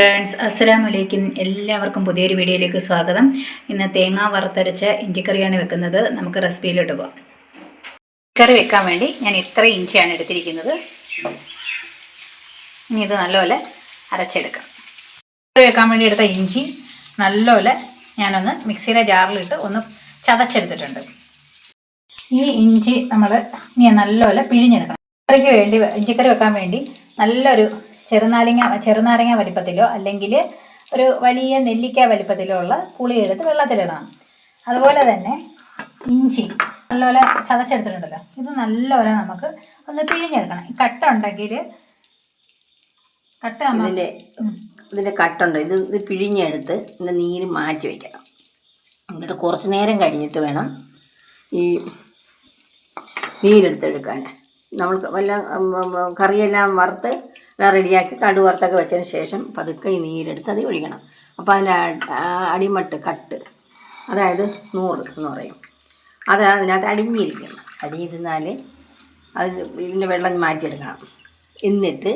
Friends അസ്സലാമു വലൈക്കും എല്ലാവർക്കും പുതിയൊരു വീഡിയോയിലേക്ക് സ്വാഗതം. ഇന്ന് തേങ്ങ വറുത്തരച്ച ഇഞ്ചിക്കറിയാണ് വെക്കുന്നത്. നമുക്ക് റെസിപ്പിയിലോട്ട് പോകാം കറി വെക്കാൻ വേണ്ടി ഞാൻ ഇത്ര ഇഞ്ചിയാണ് എടുത്തിരിക്കുന്നത്. ഇനി ഇത് നല്ലപോലെ അരച്ചെടുക്കാം. കറി വെക്കാൻ വേണ്ടി എടുത്ത ഇഞ്ചി നല്ലപോലെ ഞാനൊന്ന് മിക്സിയുടെ ജാറിലിട്ട് ഒന്ന് ചതച്ചെടുത്തിട്ടുണ്ട്. ഈ ഇഞ്ചി നമ്മൾ ഇനി നല്ലപോലെ പിഴിഞ്ഞെടുക്കണം. കറിക്ക് വേണ്ടി ഇഞ്ചിക്കറി വെക്കാൻ വേണ്ടി നല്ലൊരു ചെറുനാരങ്ങ ചെറുനാരങ്ങ വലിപ്പത്തിലോ അല്ലെങ്കിൽ ഒരു വലിയ നെല്ലിക്ക വലിപ്പത്തിലോ ഉള്ള പുളി എടുത്ത് വെള്ളത്തിലിടണം. അതുപോലെ തന്നെ ഇഞ്ചി നല്ലപോലെ ചതച്ചെടുത്തിട്ടുണ്ടല്ലോ. ഇത് നല്ലപോലെ നമുക്ക് ഒന്ന് പിഴിഞ്ഞെടുക്കണം. ഈ കട്ട ഉണ്ടെങ്കിൽ കട്ട ഇതിന്റെ ഇതിന്റെ കട്ടുണ്ട് ഇത് ഇത് പിഴിഞ്ഞെടുത്ത് ഇതിന്റെ നീര് മാറ്റി വയ്ക്കണം എന്നിട്ട് കുറച്ച് നേരം കഴിഞ്ഞിട്ട് വേണം ഈ നീരെടുത്തെടുക്കാൻ. നമ്മൾ വല്ല കറിയെല്ലാം വറുത്ത് റെഡിയാക്കി കടു വറുത്തൊക്കെ വെച്ചതിന് ശേഷം പതുക്കെ ഈ നീരെടുത്ത് അത് ഒഴിക്കണം. അപ്പോൾ അതിന്റെ അടിമട്ട് കട്ട് അതായത് നൂറ് എന്ന് പറയും. അത് അതിനകത്ത് അടിഞ്ഞിരിക്കണം. അടിയിരുന്നാൽ അത് ഇതിന്റെ വെള്ളം മാറ്റിയെടുക്കണം. എന്നിട്ട്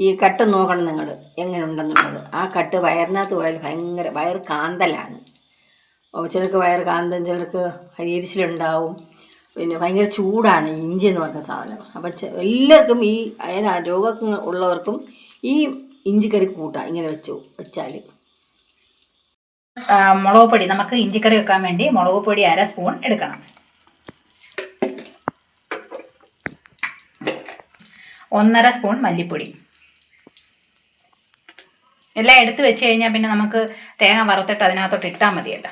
ഈ കട്ട് നോക്കണം നിങ്ങൾ എങ്ങനെ ഉണ്ടെന്നുള്ളത് ആ കട്ട് വയറിനകത്ത് പോയാൽ ഭയങ്കര വയർ കാന്തലാണ്. ചിലർക്ക് വയർ കാന്തം ചിലർക്ക് എരിച്ചിലുണ്ടാവും പിന്നെ ഭയങ്കര ചൂടാണ് ഇഞ്ചി എന്ന് പറഞ്ഞ സാധനം. അപ്പം എല്ലാവർക്കും ഈ അതായത് രോഗം ഉള്ളവർക്കും ഈ ഇഞ്ചിക്കറി കൂട്ടാം ഇങ്ങനെ വെച്ചു വെച്ചാൽ. മുളക് പൊടി. നമുക്ക് ഇഞ്ചിക്കറി വെക്കാൻ വേണ്ടി മുളക് പൊടി അര സ്പൂൺ എടുക്കണം. ഒന്നര സ്പൂൺ മല്ലിപ്പൊടി. എല്ലാം എടുത്തു വെച്ച് കഴിഞ്ഞാൽ പിന്നെ നമുക്ക് തേങ്ങ വറുത്തിട്ട് അതിനകത്തോട്ട് ഇട്ടാൽ മതിയല്ലോ.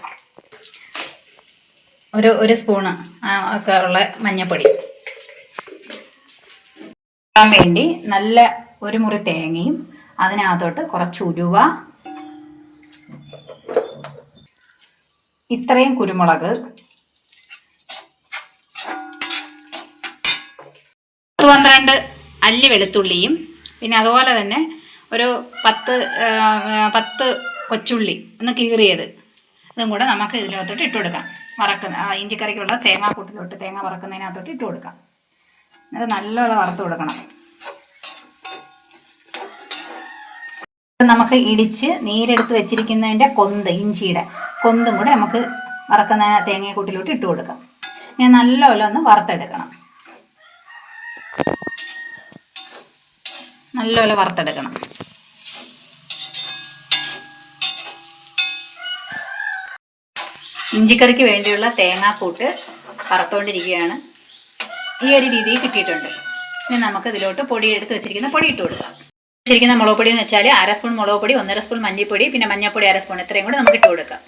ഒരു ഒരു സ്പൂണ് ഒക്കെ ഉള്ള മഞ്ഞൾപ്പൊടി ഇടാൻ വേണ്ടി നല്ല ഒരു മുറി തേങ്ങയും അതിനകത്തോട്ട് കുറച്ച് ഉരുവ ഇത്രയും കുരുമുളക്. പന്ത്രണ്ട് അല്ലി വെളുത്തുള്ളിയും പിന്നെ അതുപോലെ തന്നെ ഒരു പത്ത് പത്ത് കൊച്ചുള്ളി ഒന്ന് കീറിയത്. ഇതും കൂടെ നമുക്ക് ഇതിനകത്തോട്ട് ഇട്ട് കൊടുക്കാം. വറക്കുന്ന ഇഞ്ചിക്കറിക്കുള്ള തേങ്ങാ കൂട്ടിലോട്ട് തേങ്ങ വറക്കുന്നതിനകത്തോട്ട് ഇട്ട് കൊടുക്കാം. എന്നിട്ട് നല്ലപോലെ വറുത്ത് കൊടുക്കണം. നമുക്ക് ഇടിച്ച് നീരെടുത്ത് വെച്ചിരിക്കുന്നതിന്റെ കൊന്ത് ഇഞ്ചിയുടെ കൊന്തും കൂടെ നമുക്ക് വറക്കുന്ന തേങ്ങയെക്കൂട്ടിലോട്ട് ഇട്ട് കൊടുക്കാം. ഞാൻ നല്ലപോലെ ഒന്ന് വറുത്തെടുക്കണം. നല്ലപോലെ വറുത്തെടുക്കണം. ഇഞ്ചിക്കറിക്ക് വേണ്ടിയുള്ള തേങ്ങാക്കൂട്ട് വറുത്തുകൊണ്ടിരിക്കുകയാണ് ഈ ഒരു രീതിയിൽ കിട്ടിയിട്ടുണ്ട്. ഇനി നമുക്ക് ഇതിലോട്ട് പൊടി എടുത്ത് വെച്ചിരിക്കുന്ന പൊടി ഇട്ട് കൊടുക്കാം. വെച്ചിരിക്കുന്ന മുളക് പൊടി എന്ന് വെച്ചാൽ അര സ്പൂൺ മുളക് പൊടി ഒന്നര സ്പൂൺ മഞ്ഞൾപ്പൊടി പിന്നെ മഞ്ഞൾപ്പൊടി അര സ്പൂൺ ഇത്രയും കൂടെ നമുക്ക് ഇട്ട് കൊടുക്കാം.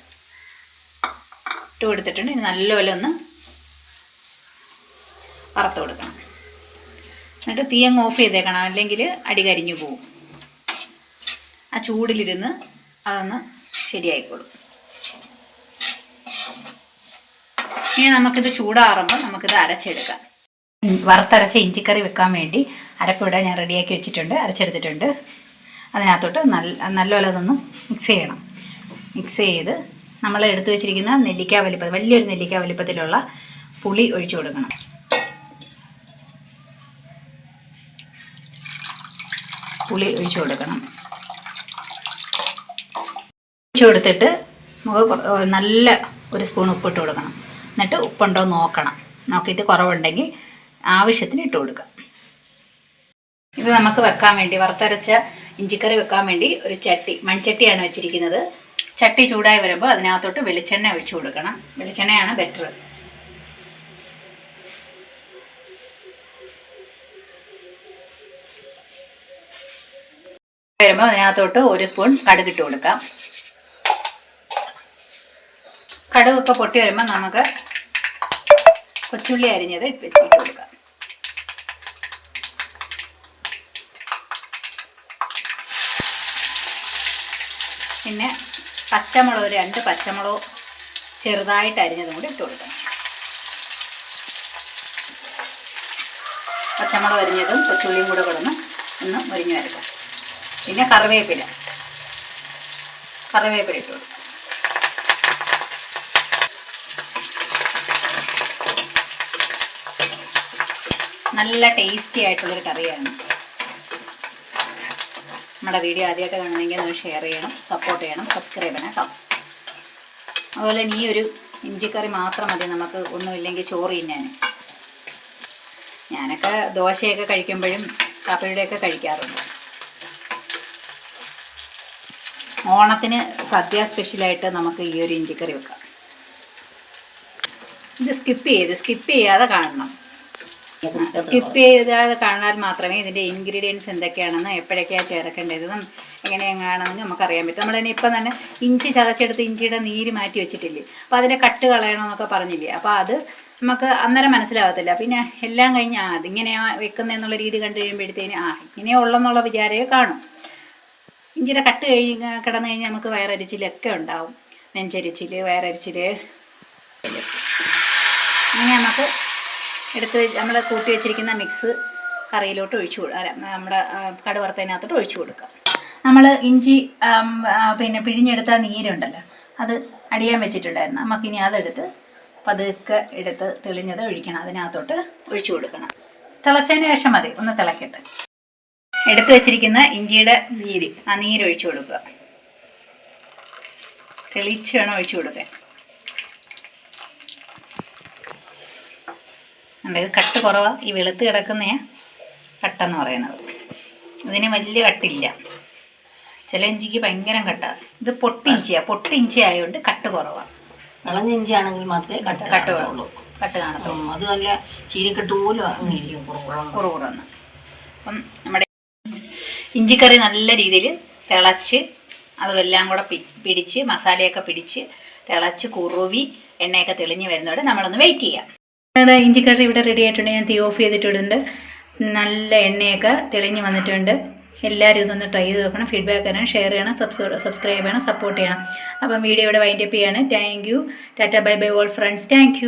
ഇട്ട് കൊടുത്തിട്ടുണ്ട്. ഇനി നല്ലപോലെ ഒന്ന് വറുത്ത് കൊടുക്കണം. എന്നിട്ട് തീ അങ്ങ് ഓഫ് ചെയ്തേക്കണം. അല്ലെങ്കിൽ അടി കരിഞ്ഞു പോവും. ആ ചൂടിലിരുന്ന് അതൊന്ന് ശരിയായിക്കോളും. ഇനി നമുക്കിത് ചൂടാറുമ്പോൾ നമുക്കിത് അരച്ചെടുക്കാം. വറുത്തരച്ച ഇഞ്ചിക്കറി വെക്കാൻ വേണ്ടി അരപ്പിവിടെ ഞാൻ റെഡിയാക്കി വെച്ചിട്ടുണ്ട് അരച്ചെടുത്തിട്ടുണ്ട്. അതിനകത്തോട്ട് നല്ല നല്ലപോലെ അതൊന്ന് മിക്സ് ചെയ്യണം. മിക്സ് ചെയ്ത് നമ്മൾ എടുത്തു വെച്ചിരിക്കുന്ന നെല്ലിക്ക വലിപ്പം വലിയൊരു നെല്ലിക്ക വലിപ്പത്തിലുള്ള പുളി ഒഴിച്ചു കൊടുക്കണം. പുളി ഒഴിച്ചു കൊടുക്കണം. ഒഴിച്ചു കൊടുത്തിട്ട് നമുക്ക് നല്ല ഒരു സ്പൂൺ ഉപ്പിട്ട് കൊടുക്കണം. എന്നിട്ട് ഉപ്പുണ്ടോ നോക്കണം. നോക്കിയിട്ട് കുറവുണ്ടെങ്കിൽ ആവശ്യത്തിന് ഇട്ട് കൊടുക്കുക. ഇത് നമുക്ക് വെക്കാൻ വേണ്ടി വറുത്തരച്ച ഇഞ്ചിക്കറി വെക്കാൻ വേണ്ടി ഒരു ചട്ടി മൺചട്ടിയാണ് വെച്ചിരിക്കുന്നത്. ചട്ടി ചൂടായി വരുമ്പോൾ അതിനകത്തോട്ട് വെളിച്ചെണ്ണ ഒഴിച്ചു കൊടുക്കണം. വെളിച്ചെണ്ണയാണ് ബെറ്റർ വരുമ്പോൾ അതിനകത്തോട്ട് ഒരു സ്പൂൺ കടുകിട്ട് കൊടുക്കാം. കടുകൊക്കെ പൊട്ടി വരുമ്പോൾ നമുക്ക് കൊച്ചുള്ളി അരിഞ്ഞത് വെച്ചിട്ട് കൊടുക്കാം. പിന്നെ പച്ചമുളക് രണ്ട് പച്ചമുളക് ചെറുതായിട്ട് അരിഞ്ഞതും കൂടി ഇട്ട് കൊടുക്കണം പച്ചമുളക് അരിഞ്ഞതും കൊച്ചുള്ളിയും കൂടെ കൊടുന്ന് ഒന്ന് മുരിഞ്ഞു വരക്കാം പിന്നെ കറിവേപ്പില. കറിവേപ്പില ഇട്ട് കൊടുക്കാം. നല്ല ടേസ്റ്റി ആയിട്ടുള്ളൊരു കറിയാണ്. നമ്മുടെ വീഡിയോ ആദ്യമായിട്ട് കാണുന്നെങ്കിൽ ഒന്ന് ഷെയർ ചെയ്യണം സപ്പോർട്ട് ചെയ്യണം സബ്സ്ക്രൈബ് ചെയ്യണം കേട്ടോ. അതുപോലെ ഈ ഒരു ഇഞ്ചിക്കറി മാത്രം മതി നമുക്ക് ഒന്നുമില്ലെങ്കിൽ ചോറ് തിന്നാൻ. ഞാനൊക്കെ ദോശയൊക്കെ കഴിക്കുമ്പോഴും കാപ്പിയുടെയൊക്കെ കഴിക്കാറുണ്ട്. ഓണത്തിന് സദ്യ സ്പെഷ്യലായിട്ട് നമുക്ക് ഈ ഒരു ഇഞ്ചിക്കറി വെക്കാം. ഇത് സ്കിപ്പ് ചെയ്ത് സ്കിപ്പ് ചെയ്യാതെ കാണണം. സ്കിപ്പ് ചെയ്താതെ കാണാൻ മാത്രമേ ഇതിന്റെ ഇൻഗ്രീഡിയൻസ് എന്തൊക്കെയാണെന്ന് എപ്പോഴൊക്കെയാണ് ചേർക്കേണ്ടതെന്നും എങ്ങനെയാണെന്ന് നമുക്കറിയാൻ പറ്റും. നമ്മൾ തന്നെ ഇപ്പം തന്നെ ഇഞ്ചി ചതച്ചെടുത്ത് ഇഞ്ചിയുടെ നീര് മാറ്റി വെച്ചിട്ടില്ലേ? അപ്പോൾ അതിന്റെ കട്ട് കളയണമെന്നൊക്കെ പറഞ്ഞില്ലേ? അപ്പോൾ അത് നമുക്ക് അന്നേരം മനസ്സിലാവത്തില്ല. പിന്നെ എല്ലാം കഴിഞ്ഞ് ആ അതിങ്ങനെയാ വെക്കുന്നതെന്നുള്ള രീതി കണ്ടു കഴിയുമ്പോഴത്തേന് ആ ഇങ്ങനെയുള്ളെന്നുള്ള വിചാരമേ കാണും. ഇഞ്ചിയുടെ കട്ട് കഴിഞ്ഞ് കിടന്നു കഴിഞ്ഞാൽ നമുക്ക് വയറരിച്ചിലൊക്കെ ഉണ്ടാവും. നെഞ്ചരിച്ചിൽ വയറരിച്ചിൽ അങ്ങനെ നമുക്ക് എടുത്ത് നമ്മൾ കൂട്ടി വെച്ചിരിക്കുന്ന മിക്സ് കറിയിലോട്ട് ഒഴിച്ചു അല്ല നമ്മുടെ കടുവറുത്തതിനകത്തോട്ട് ഒഴിച്ചു കൊടുക്കുക. നമ്മൾ ഇഞ്ചി പിന്നെ പിഴിഞ്ഞെടുത്ത നീരുണ്ടല്ലോ അത് അടിയാൻ വെച്ചിട്ടുണ്ടായിരുന്നു. നമുക്കിനി അതെടുത്ത് പതുക്കെ എടുത്ത് തെളിഞ്ഞത് ഒഴിക്കണം അതിനകത്തോട്ട് ഒഴിച്ചു കൊടുക്കണം. തിളച്ചതിന് ശേഷം മതി ഒന്ന് തിളക്കട്ടെ. എടുത്തു വെച്ചിരിക്കുന്ന ഇഞ്ചിയുടെ നീര് ആ നീര് ഒഴിച്ചു കൊടുക്കുക. തെളിച്ച് വേണം ഒഴിച്ചു കൊടുക്കാൻ ഇത് കട്ട് കുറവാ. ഈ വെളുത്ത് കിടക്കുന്ന കട്ടെന്ന് പറയുന്നത്. ഇതിന് വലിയ കട്ടില്ല. ചില ഇഞ്ചിക്ക് ഭയങ്കര കട്ടാണ് ഇത് പൊട്ടിഞ്ചിയാ പൊട്ടിഞ്ചി ആയതുകൊണ്ട് കട്ട് കുറവാണ് ഇളഞ്ഞ ഇഞ്ചി ആണെങ്കിൽ മാത്രമേ കട്ട് കട്ട് കാണുള്ളൂ കട്ട് കാണത്തുള്ളൂ. അത് നല്ല ചീനിക്കെട്ട് പോലും കുറവ് കുറുകുറന്ന് അപ്പം നമ്മുടെ ഇഞ്ചിക്കറി നല്ല രീതിയിൽ തിളച്ച് അതുമെല്ലാം കൂടെ പിടിച്ച് മസാലയൊക്കെ പിടിച്ച് തിളച്ച് കുറുവി എണ്ണയൊക്കെ തെളിഞ്ഞ് വരുന്നതോടെ നമ്മളൊന്ന് വെയിറ്റ് ചെയ്യാം. നമ്മുടെ ഇഞ്ചിക്കറി ഇവിടെ റെഡി ആയിട്ടുണ്ട്. ഞാൻ തീ ഓഫ് ചെയ്തിട്ടുണ്ട് നല്ല എണ്ണയൊക്കെ തെളിഞ്ഞ് വന്നിട്ടുണ്ട്. എല്ലാവരും ഇതൊന്ന് ട്രൈ ചെയ്ത് നോക്കണം. ഫീഡ്ബാക്ക് തരണം ഷെയർ ചെയ്യണം സബ്സ്ക്രൈബ് ചെയ്യണം സപ്പോർട്ട് ചെയ്യണം. അപ്പം വീഡിയോ ഇവിടെ വൈൻഡപ്പ് ചെയ്യാണ്. Thank you tata bye bye all friends thank